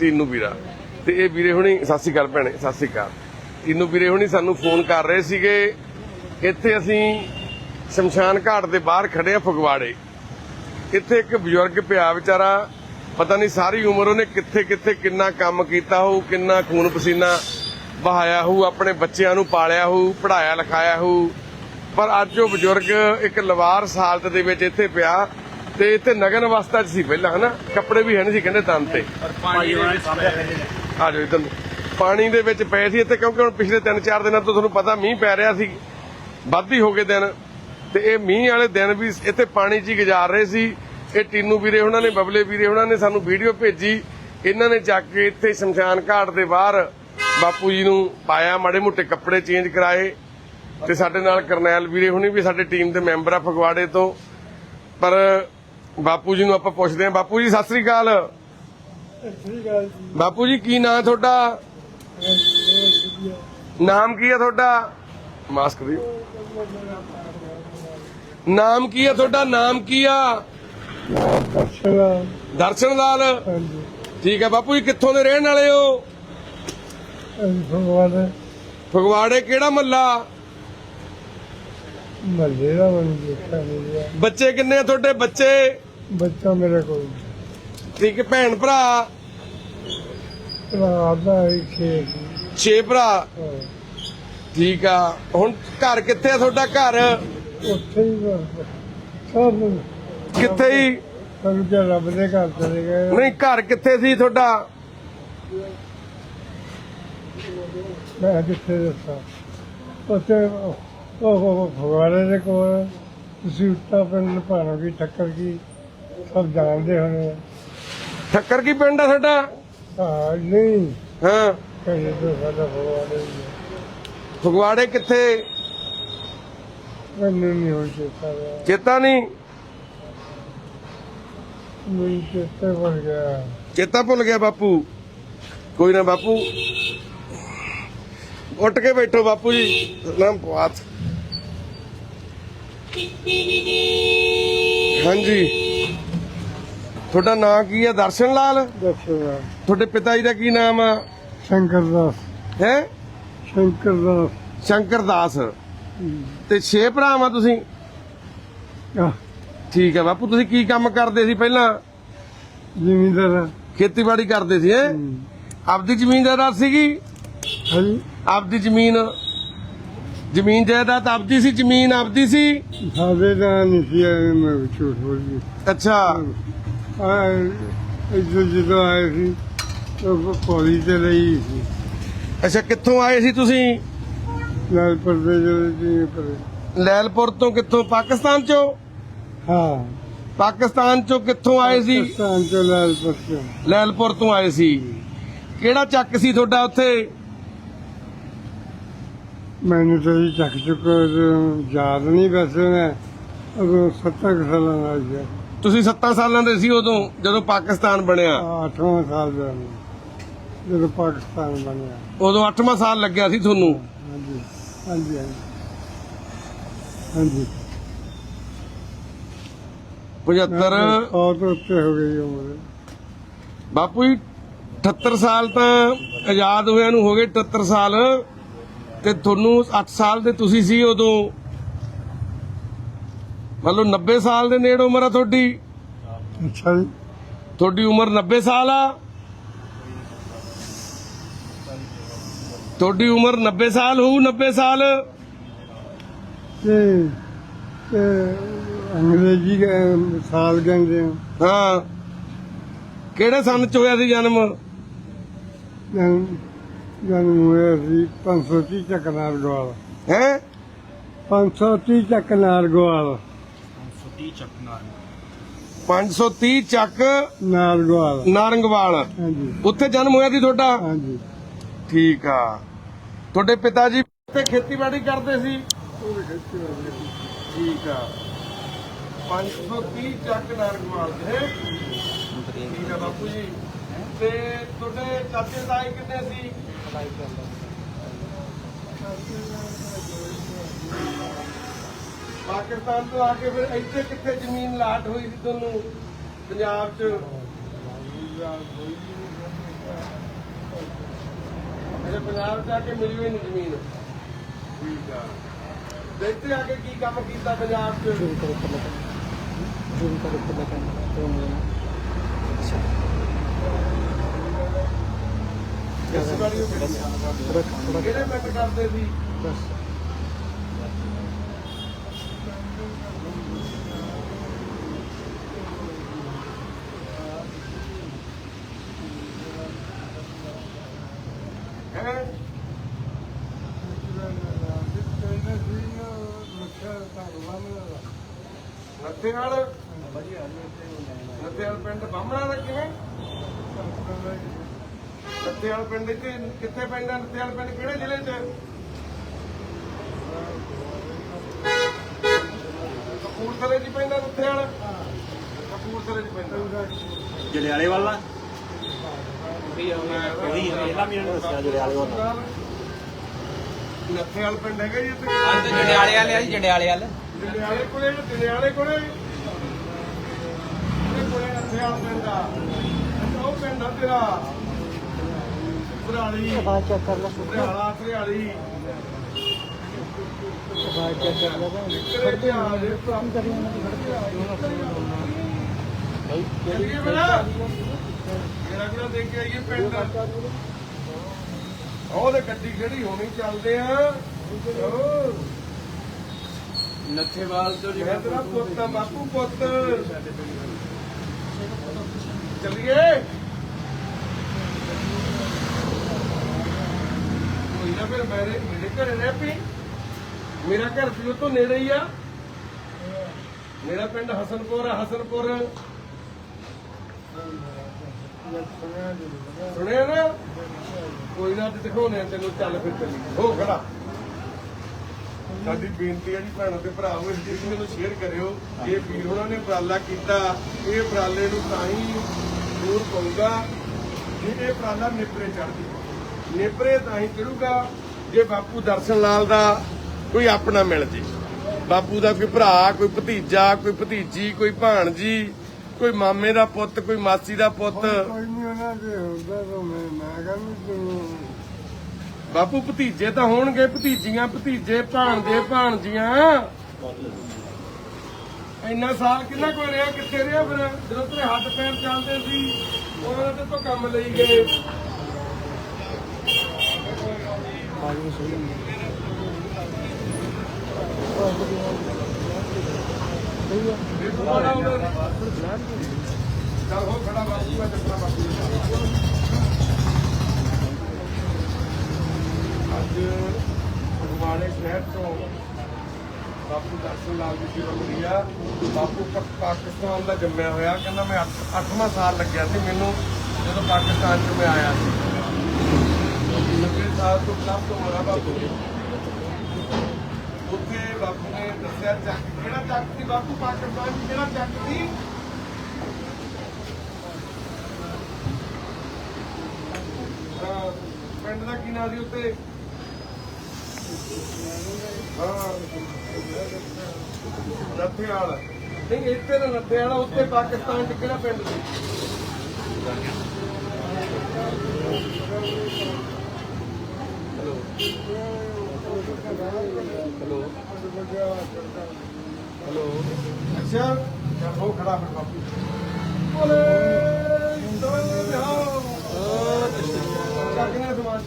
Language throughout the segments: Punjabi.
ਤੀਨੂ ਵੀਰਾ। ਤੇ ਇਹ ਵੀਰੇ ਹੁਣੀ, ਸਤਿ ਸ਼੍ਰੀ ਅਕਾਲ ਭੈਣੇ, ਸਤਿ ਸ਼੍ਰੀ ਅਕਾਲ। ਟੀਨੂ ਵੀਰੇ ਹੁਣੀ ਸਾਨੂੰ ਫੋਨ ਕਰ ਰਹੇ ਸੀਗੇ। ਇੱਥੇ ਅਸੀਂ ਸ਼ਮਸ਼ਾਨ ਘਾਟ ਦੇ ਬਾਹਰ ਖੜੇ ਆ ਫਗਵਾੜੇ। ਇੱਥੇ ਇੱਕ ਬਜ਼ੁਰਗ ਪਿਆ ਵਿਚਾਰਾ, ਪਤਾ ਨਹੀਂ ਸਾਰੀ ਉਮਰ ਉਹਨੇ ਕਿੱਥੇ ਕਿੱਥੇ ਕਿੰਨਾ ਕੰਮ ਕੀਤਾ ਹੋਊ, ਕਿੰਨਾ ਖੂਨ ਪਸੀਨਾ ਬਹਾਇਆ ਹੋਊ, ਆਪਣੇ ਬੱਚਿਆਂ ਨੂੰ ਪਾਲਿਆ ਹੋਊ ਪੜਾਇਆ ਲਿਖਾਇਆ ਹੋਊ। ਪਰ ਅੱਜ ਉਹ ਬਜ਼ੁਰਗ ਇੱਕ ਲਵਾਰ ਸਾਲਤ ਦੇ ਵਿੱਚ ਇੱਥੇ ਪਿਆ ਤੇ ਇੱਥੇ ਨਗਨ ਅਵਸਥਾ 'ਚ ਸੀ ਪਹਿਲਾਂ ਹਨਾ? ਕੱਪੜੇ ਵੀ ਹੈ ਨਹੀਂ ਸੀ ਕਹਿੰਦੇ ਤਨ ਤੇ। ਆ ਜਾਓ ਇਧਰ ਪਾਣੀ ਦੇ ਵਿੱਚ ਪਏ ਸੀ ਇੱਥੇ ਕਿਉਂਕਿ ਹੁਣ ਪਿਛਲੇ 3-4 ਦਿਨਾਂ ਤੋਂ ਤੁਹਾਨੂੰ ਪਤਾ ਮੀਂਹ ਪੈ ਰਿਹਾ ਸੀ। ਵੱਧ ਹੀ ਹੋ ਗਏ ਦਿਨ। ਤੇ ਇਹ ਮੀਂਹ ਵਾਲੇ ਦਿਨ ਵੀ ਇੱਥੇ ਪਾਣੀ 'ਚ ਹੀ ਗੁਜ਼ਾਰ ਰਹੇ ਸੀ। ਇਹ ਟੀਨੂ ਵੀਰੇ ਉਹਨਾਂ ਨੇ ਬਬਲੇ ਵੀਰੇ ਉਹਨਾਂ ਨੇ ਸਾਨੂੰ ਵੀਡੀਓ ਭੇਜੀ। ਇਹਨਾਂ ਨੇ ਚੱਕ ਕੇ ਇੱਥੇ ਸ਼ਮਸ਼ਾਨ ਘਾਟ ਦੇ ਬਾਹਰ ਬਾਪੂ ਜੀ ਨੂੰ ਪਾਇਆ ਮਾੜੇ ਮੋਟੇ ਕੱਪੜੇ ਚੇਂਜ ਕਰਾਏ। ਤੇ ਸਾਡੇ ਨਾਲ ਕਰਨੈਲ ਵੀਰੇ ਹੁਣੀ ਵੀ ਸਾਡੇ ਟੀਮ ਦੇ ਮੈਂਬਰ ਆ ਫਗਵਾੜੇ ਤੋਂ। ਪਰ ਬਾਪੂ ਜੀ ਨੂੰ ਆਪਾਂ ਪੁੱਛਦੇ ਹਾਂ। ਬਾਪੂ ਜੀ ਸਤਿ ਸ੍ਰੀ ਅਕਾਲ। ਬਾਪੂ ਜੀ ਕੀ ਨਾਂ ਤੁਹਾਡਾ? ਨਾਮ ਕੀ ਹੈ ਤੁਹਾਡਾ? ਮਾਸਕ ਦਿਓ ਨਾਮ ਕੀ ਹੈ ਤੁਹਾਡਾ? ਨਾਮ ਕੀ ਆ? ਦਰਸ਼ਨ ਲਾਲ ਠੀਕ ਹੈ ਬਾਪੂ ਜੀ ਕਿੱਥੋਂ ਦੇ ਰਹਿਣ ਵਾਲੇ ਹੋ? ਫਗਵਾੜੇ ਕਿਹੜਾ ਮੱਲਾ? ਮੱਲੇ ਦਾ ਬੱਚੇ ਕਿੰਨੇ ਆ ਤੁਹਾਡੇ? ਬੱਚੇ? ਬੱਚਾ ਮੇਰੇ ਕੋਲ ਠੀਕ ਹੈ ਭੈਣ ਭਰਾ? ਰਾਤ ਦਾ ਖੇਤ ਛੇ ਭਰਾ? ਠੀਕ ਆ। ਹੁਣ ਘਰ ਕਿੱਥੇ ਆ ਤੁਹਾਡਾ ਘਰ? ਉੱਥੇ ਹੀ ਬਸ ਸਭ ਕਿੱਥੇ ਹੀ? ਸਭ ਜੇ ਰੱਬ ਦੇ ਘਰ ਚਲੇ ਗਏ। ਨਹੀਂ ਘਰ ਕਿੱਥੇ ਸੀ ਤੁਹਾਡਾ? ਮੈਂ ਕਿੱਥੇ ਦੱਸਾਂ? ਉੱਥੇ ਉਹ ਉਹ ਫਗਵਾੜੇ ਦੇ ਕੋਲ ਤੁਸੀਂ ਉੱਤਾ ਪਿੰਡ ਭਾਣੋ ਕੀ ਠੱਕਰ ਕੀ? ਸਭ ਜਾਣਦੇ ਹੋਣੇ ਠੱਕਰ ਕੀ ਪਿੰਡ ਆ ਤੁਹਾਡਾ? ਹਾਂ ਨਹੀਂ। ਹਾਂ। ਕਹੇ ਤਾਂ ਸਾਡਾ ਹੈ। ਫਗਵਾੜੇ ਕਿੱਥੇ? ਮੈਨੂੰ ਨਹੀਂ ਹੋ ਚੇਤਾ ਰਿਹਾ। ਚੇਤਾ ਨਹੀਂ ਮੈਨੂੰ ਚੇਤੇ ਭੁੱਲ ਗਿਆ। ਚੇਤਾ ਭੁੱਲ ਗਿਆ ਬਾਪੂ। ਕੋਈ ਨਾ ਬਾਪੂ। ਉੱਠ ਕੇ ਬੈਠੋ ਬਾਪੂ ਜੀ। ਨਾਮ ਪਵਾਤ ਹਾਂਜੀ। ਤੁਹਾਡਾ ਨਾਂ ਕੀ ਹੈ ਦਰਸ਼ਨ ਲਾਲ? ਦੱਸੋ ਤੁਹਾਡੇ ਪਿਤਾ ਜੀ ਦਾ ਕੀ ਨਾਮ ਆ? ਸ਼ੰਕਰ ਦਾਸ। ਹੈ? ਸ਼ੰਕਰ ਦਾਸ। ਸ਼ੰਕਰ ਦਾਸ। ਤੇ ਛੇ ਭਰਾਵਾਂ ਤੁਸੀਂ? ਆਹ, ਠੀਕ ਹੈ ਬਾਪੂ ਤੁਸੀਂ ਕੀ ਕੰਮ ਕਰਦੇ ਸੀ ਪਹਿਲਾਂ? ਜ਼ਿਮੀਂਦਾਰ ਖੇਤੀਬਾੜੀ ਕਰਦੇ ਸੀ ਹੈ? ਆਪਦੀ ਜ਼ਮੀਨ ਜਾਇਦਾਦ ਸੀਗੀ? ਹਾਂਜੀ। ਆਪਦੀ ਜ਼ਮੀਨ। ਜ਼ਮੀਨ ਜਾਇਦਾਦ ਆਪਦੀ ਸੀ ਜ਼ਮੀਨ ਆਪਦੀ ਸੀ? ਸਾਡੇ ਦਾ ਨਹੀਂ ਸੀ ਐਵੇਂ ਮੈਂ ਝੂਠ ਬੋਲੀ ਅੱਛਾ। ਆ ਇੱਥੇ ਜਦੋਂ ਆਏ ਸੀ ਉਹ ਪੌੜੀ ਤੇ ਲਈ ਸੀ। ਅੱਛਾ ਕਿੱਥੋਂ ਆਏ ਸੀ ਤੁਸੀਂ? ਲਾਲਪੁਰ ਦੇ ਜਿਹੜੇ ਪਰ ਲੈਲਪੁਰ ਤੋਂ ਕਿੱਥੋਂ? ਪਾਕਿਸਤਾਨ ਚੋਂ? ਹਾਂ। ਪਾਕਿਸਤਾਨ ਚੋਂ ਕਿੱਥੋਂ ਆਏ ਸੀ? ਪਾਕਿਸਤਾਨ ਤੋਂ ਲਾਲਪੁਰ ਤੋਂ ਲੈਲਪੁਰ ਤੋਂ ਆਏ ਸੀ। ਕਿਹੜਾ ਚੱਕ ਸੀ ਤੁਹਾਡਾ ਉੱਥੇ? ਮੈਨੂੰ ਤਾਂ ਜੀ ਚੱਕ ਚੁੱਕ ਯਾਦ ਨਹੀਂ ਵੈਸੇ ਮੈਂ ਸੱਤਾਂ ਕੁ ਸਾਲਾਂ ਦਾ ਤੁਸੀਂ 7 ਸਾਲਾਂ ਦੇ ਸੀ ਉਦੋਂ ਜਦੋਂ ਪਾਕਿਸਤਾਨ ਬਣਿਆ। ਅੱਠਵਾਂ ਸਾਲ ਦਾ ਜਦੋਂ ਪਾਕਿਸਤਾਨ ਬਣਿਆ। ਉਦੋਂ 8ਵਾਂ ਸਾਲ ਲੱਗਿਆ ਸੀ ਤੁਹਾਨੂੰ? ਹਾਂਜੀ ਹਾਂਜੀ ਹਾਂਜੀ। ਹਾਂਜੀ। 75 ਸੌ ਤੋਂ ਉੱਤੇ ਹੋ ਗਈ ਉਮਰ। ਬਾਪੂ ਜੀ 78 ਸਾਲ ਤਾਂ ਆਜ਼ਾਦ ਹੋਇਆਂ ਨੂੰ ਹੋ ਗਏ 78 ਸਾਲ। ਤੇ ਤੁਹਾਨੂੰ 8 ਸਾਲ ਦੇ ਤੁਸੀਂ ਸੀ ਉਦੋਂ। ਮੰਨ ਲਓ 90 ਸਾਲ ਦੇ ਨੇੜੇ ਉਮਰ ਆ ਤੁਹਾਡੀ। ਅੱਛਾ ਜੀ। ਤੁਹਾਡੀ ਉਮਰ 90 ਸਾਲ ਆ। ਤੁਹਾਡੀ ਉਮਰ 90 ਸਾਲ ਹੋਊ 90 ਸਾਲ। ਤੇ ਤੇ ਅੰਗਰੇਜ਼ੀ ਦੇ ਸਾਲ ਕਹਿੰਦੇ ਆ। ਹਾਂ। ਕਿਹੜੇ ਸੰਨ ਚ ਹੋਇਆ ਸੀ ਜਨਮ? ਜਨ ਜਨਮ ਹੋਇਆ ਸੀ 530 ਚੱਕ ਨਾਲ ਗਵਾਲ। ਹੈ? 530 ਚੱਕ ਨਾਲ ਗਵਾਲ। 530 ਚੱਕ ਗਵਾਲ ਨਾਰੰਗਵਾਲ। ਹਾਂਜੀ। ਉੱਥੇ ਜਨਮ ਹੋਇਆ ਸੀ ਤੁਹਾਡਾ? ਹਾਂਜੀ। ਠੀਕ ਆ। ਤੁਹਾਡੇ ਪਿਤਾ ਜੀ ਤੇ ਖੇਤੀਬਾੜੀ ਕਰਦੇ ਸੀ? ਠੀਕ ਆ। 530 ਚੱਕ ਨਾਰੰਗਵਾਲ ਦੇ? ਠੀਕ ਆ ਬਾਪੂ ਜੀ। ਤੇ ਤੁਹਾਡੇ ਚਾਚੇ ਤਾਏ ਕਿੰਨੇ ਸੀ? ਪਾਕਿਸਤਾਨ ਤੋਂ ਆ ਕੇ ਫਿਰ ਇੱਥੇ ਕਿੱਥੇ ਜ਼ਮੀਨ ਲਾਟ ਹੋਈ ਸੀ ਤੁਹਾਨੂੰ? ਪੰਜਾਬ 'ਚ? ਅਜੇ ਪੰਜਾਬ ਚ ਆ ਕੇ ਮਿਲੀ ਹੋਈ ਨਹੀਂ ਜ਼ਮੀਨ। ਠੀਕ ਆ ਕੇ ਕੀ ਕੰਮ ਕੀਤਾ ਪੰਜਾਬ ਚ? ਜ਼ੂਮ ਕਰੋ ਉੱਪਰ ਲੱਗਾ। ਜ਼ੂਮ ਕਰੋ ਉੱਪਰ ਲੱਗਾ। ਤੇ ਉਹ ਖੇਤੀਬਾੜੀ ਉਹ ਬਸ। ਥੋੜਾ ਥੋੜਾ ਕਿਹੜੇ ਪਿੰਡ ਕਰਦੇ ਸੀ? ਬਸ ਹੈ ਨੱਥੇ ਨਾਲ ਨੱਥੇ ਵਾਲ ਪਿੰਡ ਬਾਹਮਣਾ ਦਾ ਕਿਵੇਂ ਵਾਲ ਪਿੰਡ ਇੱਥੇ ਕਿੱਥੇ ਪੈਂਦਾ ਨੱਥੇ ਵਾਲ ਪਿੰਡ ਕਿਹੜੇ ਜ਼ਿਲ੍ਹੇ 'ਚ? ਕਪੂਰਥਲੇ 'ਚ ਪੈਂਦਾ ਨੱਥੇ ਵਾਲ ਕਪੂਰਥਲੇ 'ਚ ਪੈਂਦਾ। ਜਲਿਆਲੇ ਵਾਲਾ ਉਹੀ ਇਹਨੇ ਦੱਸਿਆ ਜਲਿਆਲੇ ਵਾਲਾ ਨੱਥੇ ਵਾਲ ਪਿੰਡ ਹੈਗਾ ਜੀ ਇੱਥੇ। ਅੱਜ ਤੇ ਜੰਡਿਆਲੇ ਵਾਲੇ ਆ ਜੀ ਜੰਡਿਆਲੇ ਵਾਲੇ। ਜੰਡਿਆਲੇ ਕੋਲੇ ਜੰਡਿਆਲੇ ਕੋਲੇ। ਵਾਲ ਪਿੰਡ ਆ। ਅੱਛਾ, ਉਹ ਪਿੰਡ ਆ ਤੇਰਾ। ਭਰਾਲੀ। ਆਵਾਜ਼ ਚੈੱਕ ਕਰ ਲਓ ਭਰਾਲਾ ਭਰਾਲੀ। ਆਵਾਜ਼ ਚੈੱਕ ਕਰ ਲਓ ਕਿਹੜੇ ਧਿਆਨ ਦੇ ਕੰਮ ਕਰੀ ਉਹਨਾਂ ਦੀ ਚੱਲੀਏ ਬਣਾ ਮੇਰਾ ਕਿਹੜਾ ਦੇਖ ਕੇ ਆਈਏ ਪਿੰਡ। ਉਹਦੇ ਗੱਡੀ ਖੜੀ ਹੋਣੀ? ਚੱਲਦੇ ਆ। ਨੱਥੇਵਾਲ ਤੋਂ ਤੇਰਾ ਪੁੱਤ ਆ ਬਾਪੂ ਪੁੱਤ। ਚੱਲੀਏ। ਕੋਈ ਨਾ ਫਿਰ ਮੇਰੇ ਮੇਰੇ ਘਰੇ ਰਹਿ ਪਈ ਮੇਰਾ ਘਰ ਵੀ ਉਹ ਤੋਂ ਨੇੜੇ ਹੀ ਆ। ਮੇਰਾ ਪਿੰਡ ਹਸਨਪੁਰ ਆ, ਹਸਨਪੁਰ। ਸੁਣਿਆ ਨਾ? ਕੋਈ ਨਾ ਅੱਜ ਦਿਖਾਉਣੇ ਤੈਨੂੰ, ਚੱਲ ਫਿਰ ਚੱਲੀ ਹੋ ਖੜਾ। ਸਾਡੀ ਬੇਨਤੀ ਹੈ ਜੀ ਭੈਣਾਂ ਤੇ ਭਰਾਵੋ, ਇਸ ਚੀਜ਼ ਨੂੰ ਸ਼ੇਅਰ ਕਰਿਓ। ਇਹ ਵੀਰ ਉਹਨਾਂ ਨੇ ਉਪਰਾਲਾ ਕੀਤਾ, ਇਹ ਉਪਰਾਲੇ ਨੂੰ ਤਾਂ ਹੀ ਦੂਰ ਪਊਗਾ ਜੇ ਇਹ ਉਪਰਾਲਾ ਨੇਪਰੇ ਚੜ੍ਹਦੀ ਨੇਪਰੇ ਤਾਂ ਹੀ ਚੜੂਗਾ ਜੇ ਬਾਪੂ ਦਰਸ਼ਨ ਲਾਲ ਦਾ ਕੋਈ ਆਪਣਾ ਮਿਲ ਜੇ। ਬਾਪੂ ਦਾ ਕੋਈ ਭਰਾ, ਕੋਈ ਭਤੀਜਾ, ਕੋਈ ਭਤੀਜੀ, ਕੋਈ ਭਾਣਜੀ, ਕੋਈ ਮਾਮੇ ਦਾ ਪੁੱਤ, ਕੋਈ ਮਾਸੀ ਦਾ ਪੁੱਤ। ਕੋਈ ਨਹੀਂ ਉਹਨਾਂ ਦੇ ਹੁੰਦਾ ਤਾਂ ਮੈਂ ਮੈਂ ਕਹਿੰਦਾ ਬਾਪੂ, ਭਤੀਜੇ ਤਾਂ ਹੋਣਗੇ, ਭਤੀਜੀਆਂ, ਭਤੀਜੇ, ਭਾਣਜੇ, ਭਾਣਜੀਆਂ। ਇੰਨਾ ਸਾਲ ਕਿੰਨਾ ਕੋਈ ਰਿਹਾ, ਕਿੱਥੇ ਰਿਹਾ ਫਿਰ? ਜਦੋਂ ਤੇਰੇ ਹੱਥ ਪੈਰ ਚੱਲਦੇ ਸੀ ਉਹਨਾਂ ਦੇ ਤੋਂ ਕੰਮ ਲਈ ਗਏ। ਆਵਾਜ਼ ਨਹੀਂ ਸੁਣੀ ਸਹੀ ਹੈ ਇਹ ਤੋਂ ਬਾਅਦ ਉਹਨਾਂ ਚੱਲ ਹੋ ਖੜਾ ਬਾਪੂ, ਮੈਂ ਚੱਕਣਾ ਬਾਪੂ ਅੱਜ ਫਗਵਾੜੇ ਸ਼ਹਿਰ ਤੋਂ ਬਾਪੂ ਦਰਸ਼ਨ ਲਾਲ ਜੀ ਦੀ ਰਮਣੀ ਬਾਪੂ ਪਾਕਿਸਤਾਨ ਦਾ ਜੰਮਿਆ ਹੋਇਆ। ਕਹਿੰਦਾ ਮੈਂ 8ਵਾਂ ਸਾਲ ਲੱਗਿਆ ਸੀ। ਮੈਨੂੰ ਜਦੋਂ ਪਾਕਿਸਤਾਨ ਚ ਮੈਂ ਆਇਆ ਸੀ। 90 ਸਾਲ ਤੋਂ ਕਮ ਤੋਂ ਮਰਾ ਬਾਪੂ। ਉੱਥੇ ਬਾਪੂ ਨੇ ਦੱਸਿਆ, ਚੱਕ ਕਿਹੜਾ ਚੱਕ ਸੀ ਬਾਪੂ? ਪਾਕਿਸਤਾਨ ਚ ਕਿਹੜਾ ਚੱਕ ਸੀ? ਪਿੰਡ ਦਾ ਕੀ ਨਾਂ ਸੀ ਉੱਤੇ ਹਾਂ ਨੱਥੇਵਾਲ ਨਹੀਂ ਇੱਥੇ ਤਾਂ ਨੱਥੇਵਾਲ ਆ, ਉੱਥੇ ਪਾਕਿਸਤਾਨ ਚ ਕਿਹੜਾ ਪਿੰਡ ਸੀ? ਹੈਲੋ। ਹੈਲੋ। ਅੱਛਾ ਚੱਲ ਹੋ ਖੜਾ ਫਿਰ ਬਾਪੂ। ਬੋਲੇ।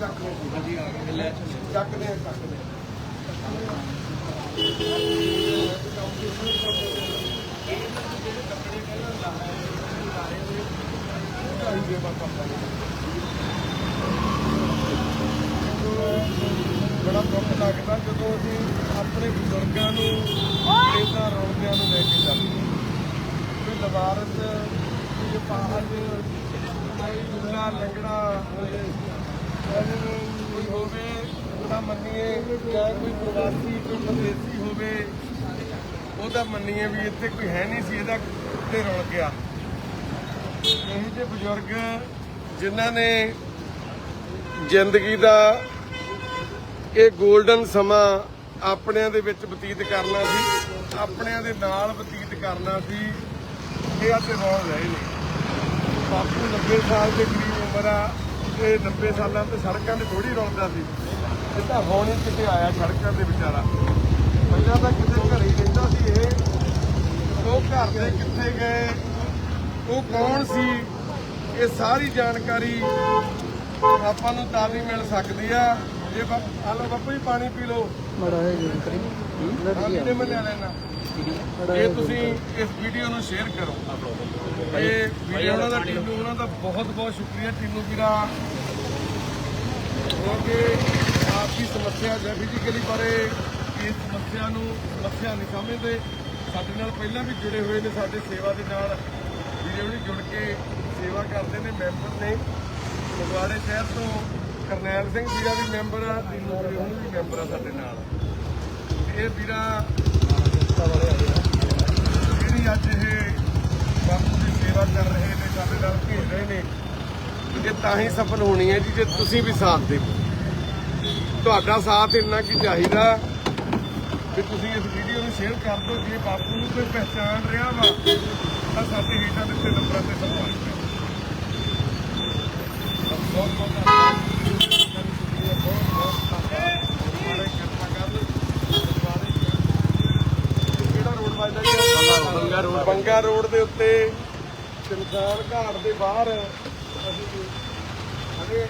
ਚੱਕਨੇ ਸਮਾਨ ਚੱਕਨੇ ਚੱਕਦੇ ਆ, ਚੱਕਦੇ ਬੜਾ ਦੁੱਖ ਲੱਗਦਾ ਜਦੋਂ ਅਸੀਂ ਆਪਣੇ ਬਜ਼ੁਰਗਾਂ ਨੂੰ ਇਹਨਾਂ ਰੌਣਕਿਆਂ ਨੂੰ ਲੈ ਕੇ ਜਾਂਦੇ ਹਾਂ। ਕੋਈ ਲਵਾਰਸ ਕੋਈ ਪਾਹਜ ਕੋਈ ਦੁੱਲਾ ਲੰਗੜਾ ਕੋਈ ਹੋਵੇ, ਉਹਦਾ ਮੰਨੀਏ ਜਾਂ ਕੋਈ ਪ੍ਰਵਾਸੀ, ਕੋਈ ਵਿਦੇਸੀ ਹੋਵੇ, ਉਹਦਾ ਮੰਨੀਏ ਵੀ ਇੱਥੇ ਕੋਈ ਹੈ ਨਹੀਂ ਸੀ, ਇਹਦਾ ਕਿੱਥੇ ਰੁਲ ਗਿਆ ਇਹ ਜਿਹੇ ਬਜ਼ੁਰਗ ਜਿਨ੍ਹਾਂ ਨੇ ਜ਼ਿੰਦਗੀ ਦਾ ਇਹ 골ਡਨ ਸਮਾਂ ਆਪਣਿਆਂ ਦੇ ਵਿੱਚ ਬਤੀਤ ਕਰਨਾ ਸੀ, ਆਪਣਿਆਂ ਦੇ ਨਾਲ ਬਤੀਤ ਕਰਨਾ ਸੀ, ਇਹ ਅੱਜ ਰੌਲ ਰਹੇ ਨੇ। ਬਾਪੂ 90 ਸਾਲ ਦੇ ਕਰੀਬ ਉਮਰ ਆ ਕਿ 90 ਸਾਲਾਂ ਤੋਂ ਸੜਕਾਂ ਤੇ ਥੋੜੀ ਰੁਲਦਾ ਸੀ। ਇਹ ਤਾਂ ਹੁਣ ਹੀ ਕਿਤੇ ਆਇਆ ਸੜਕਾਂ ਤੇ ਵਿਚਾਰਾ। ਪਹਿਲਾਂ ਤਾਂ ਕਿਤੇ ਘਰੇ ਹੀ ਰਹਿੰਦਾ ਸੀ ਇਹ। ਉਹ ਘਰ ਦੇ ਕਿੱਥੇ ਗਏ? ਉਹ ਕੌਣ ਸੀ? ਇਹ ਸਾਰੀ ਜਾਣਕਾਰੀ ਆਪਾਂ ਨੂੰ ਤਾਂ ਵੀ ਮਿਲ ਸਕਦੀ ਆ। ਜੇ ਬਾ- ਆ ਲਓ ਬਾਪੂ ਜੀ ਪਾਣੀ ਪੀ ਲਓ। ਮੜਾ ਹੈ ਜੀ ਕਰੀ ਦੇ ਲੈ ਲੈਣਾ ਇਹ ਤੁਸੀਂ ਇਸ ਵੀਡੀਓ ਨੂੰ ਸ਼ੇਅਰ ਕਰੋ। ਇਹ ਵੀਡੀਓ ਉਹਨਾਂ ਦਾ ਟੀਨੂ ਉਹਨਾਂ ਦਾ ਬਹੁਤ ਬਹੁਤ ਸ਼ੁਕਰੀਆ ਟੀਨੂ ਵੀਰਾ ਕਿਉਂਕਿ ਆਪ ਸਮੱਸਿਆ ਜਾਂ ਫਿਜ਼ੀਕਲੀ ਬਾਰੇ ਇਸ ਸਮੱਸਿਆ ਨੂੰ ਸਮੱਸਿਆ ਨਹੀਂ ਸਮਝਦੇ। ਸਾਡੇ ਨਾਲ ਪਹਿਲਾਂ ਵੀ ਜੁੜੇ ਹੋਏ ਨੇ, ਸਾਡੇ ਸੇਵਾ ਦੇ ਨਾਲ। ਵੀਡੀਓ ਵੀ ਜੁੜ ਕੇ ਸੇਵਾ ਕਰਦੇ ਨੇ ਮੈਂਬਰ ਨੇ। ਫਗਵਾੜੇ ਸ਼ਹਿਰ ਤੋਂ ਕਰਨੈਲ ਸਿੰਘ ਵੀਰਾ ਵੀ ਮੈਂਬਰ ਆ ਟੀਨੂ ਵੀਰੇ ਵੀ ਮੈਂਬਰ ਆ ਸਾਡੇ ਨਾਲ। ਇਹ ਵੀਰਾ ਜਿਹੜੀ ਅੱਜ ਇਹ ਬਾਪੂ ਦੀ ਸੇਵਾ ਕਰ ਰਹੇ ਨੇ, ਸਾਡੇ ਨਾਲ ਘੇਰ ਰਹੇ ਨੇ, ਇਹ ਤਾਂ ਹੀ ਸਫਲ ਹੋਣੀ ਹੈ ਜੀ, ਜੇ ਤੁਸੀਂ ਵੀ ਸਾਥ ਦਿਓ ਤੁਹਾਡਾ ਸਾਥ ਇੰਨਾ ਕੀ ਚਾਹੀਦਾ ਕਿ ਤੁਸੀਂ ਇਸ ਵੀਡੀਓ ਨੂੰ ਸ਼ੇਅਰ ਕਰ ਦਿਓ, ਜੇ ਬਾਪੂ ਨੂੰ ਕੋਈ ਪਹਿਚਾਣ ਰਿਹਾ ਵਾ, ਤਾਂ ਸਾਡੇ ਹੇਠਾਂ ਦਿੱਤੇ ਨੰਬਰਾਂ ਤੇ ਸੰਪਰਕ ਕਰੋ ਬਹੁਤ ਬਹੁਤ ਧੰਨਵਾਦ। ਬਹੁਤ ਬਹੁਤ ਧੰਨਵਾਦ ਤੁਹਾਡੇ ਕਿਰਪਾ ਕਰ ਤੁਹਾਡੇ ਕਿਹੜਾ ਰੋਡ ਵੱਜਦਾ ਜੀ ਬੰਗਾ ਰੋਡ ਬੰਗਾ ਰੋਡ ਦੇ ਉੱਤੇ ਸ਼ਮਸ਼ਾਨ ਘਾਟ ਦੇ ਬਾਹਰ ਅਸੀਂ ਖੜੇ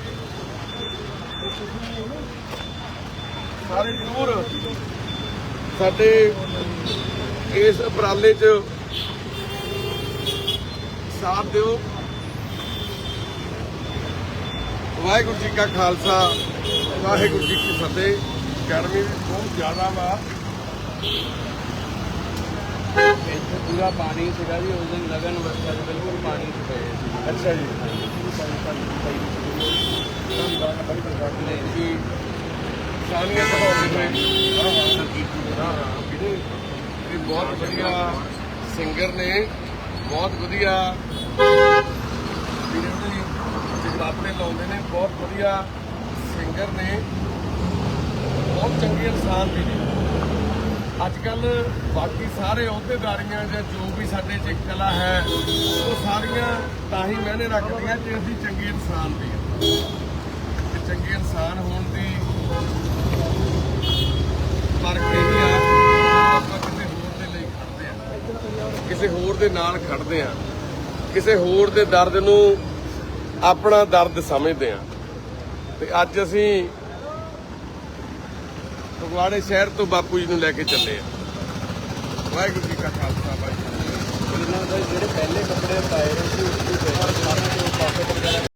ਸਾਰੇ ਜ਼ਰੂਰ ਸਾਡੇ ਇਸ ਉਪਰਾਲੇ 'ਚ ਸਾਥ ਦਿਓ। ਵਾਹਿਗੁਰੂ ਜੀ ਕਾ ਖਾਲਸਾ, ਵਾਹਿਗੁਰੂ ਜੀ ਕੀ ਫਤਿਹ। ਗਰਮੀ ਵੀ ਬਹੁਤ ਜ਼ਿਆਦਾ ਵਾ। ਇੱਥੇ ਪੂਰਾ ਪਾਣੀ ਸੀਗਾ ਜੀ ਉਸ ਦਿਨ ਲਗਨ ਵਰਖਾ ਚ ਬਿਲਕੁਲ ਪਾਣੀ ਚ ਪਏ ਸੀ ਅੱਛਾ ਜੀ। ਕਿ ਸਾਨੀਆਂ ਹਾਂ ਹਾਂ ਵੀਰੇ, ਇਹ ਬਹੁਤ ਵਧੀਆ ਸਿੰਗਰ ਨੇ ਬਹੁਤ ਵਧੀਆ ਵੀਰੇ ਉਹਦੇ ਜਗਰਾਤੇ ਲਾਉਂਦੇ ਨੇ ਬਹੁਤ ਵਧੀਆ ਸਿੰਗਰ ਨੇ। ਬਹੁਤ ਚੰਗੇ ਇਨਸਾਨ ਵੀ ਨੇ ਅੱਜ ਕੱਲ ਬਾਕੀ ਸਾਰੇ ਅਹੁਦੇਦਾਰੀਆਂ ਜਾਂ ਜੋ ਵੀ ਸਾਡੇ 'ਚ ਕਲਾ ਹੈ, ਉਹ ਸਾਰੀਆਂ ਤਾਂ ਹੀ ਮੈਨੇ ਰੱਖਦੀਆਂ ਕਿ ਅਸੀਂ ਚੰਗੇ ਇਨਸਾਨ ਵੀ ਹਾਂ। ਤੇ ਚੰਗੇ ਇਨਸਾਨ ਹੋਣ ਦੀ ਫ਼ਰਕ ਇਹ ਆ ਆਪਾਂ ਕਿਸੇ ਹੋਰ ਦੇ ਲਈ ਖੜਦੇ ਆ ਕਿਸੇ ਹੋਰ ਦੇ ਨਾਲ ਖੜਦੇ ਆ ਕਿਸੇ ਹੋਰ ਦੇ ਦਰਦ ਨੂੰ ਆਪਣਾ ਦਰਦ ਸਮਝਦੇ ਆ ਤੇ ਅੱਜ ਅਸੀਂ ਫਗਵਾੜੇ ਸ਼ਹਿਰ ਤੋਂ ਬਾਪੂ ਜੀ ਨੂੰ ਲੈ ਕੇ ਚੱਲੇ ਆ। ਵਾਹਿਗੁਰੂ ਜੀ ਕਾ ਖਾਲਸਾ, ਵਾਹਿਗੁਰੂ ਜੀ ਇਹਨਾਂ ਦੇ ਜਿਹੜੇ ਪਹਿਲੇ ਕੱਪੜੇ ਪਾਏ ਹੋਏ ਸੀ ਉਸ ਦੀ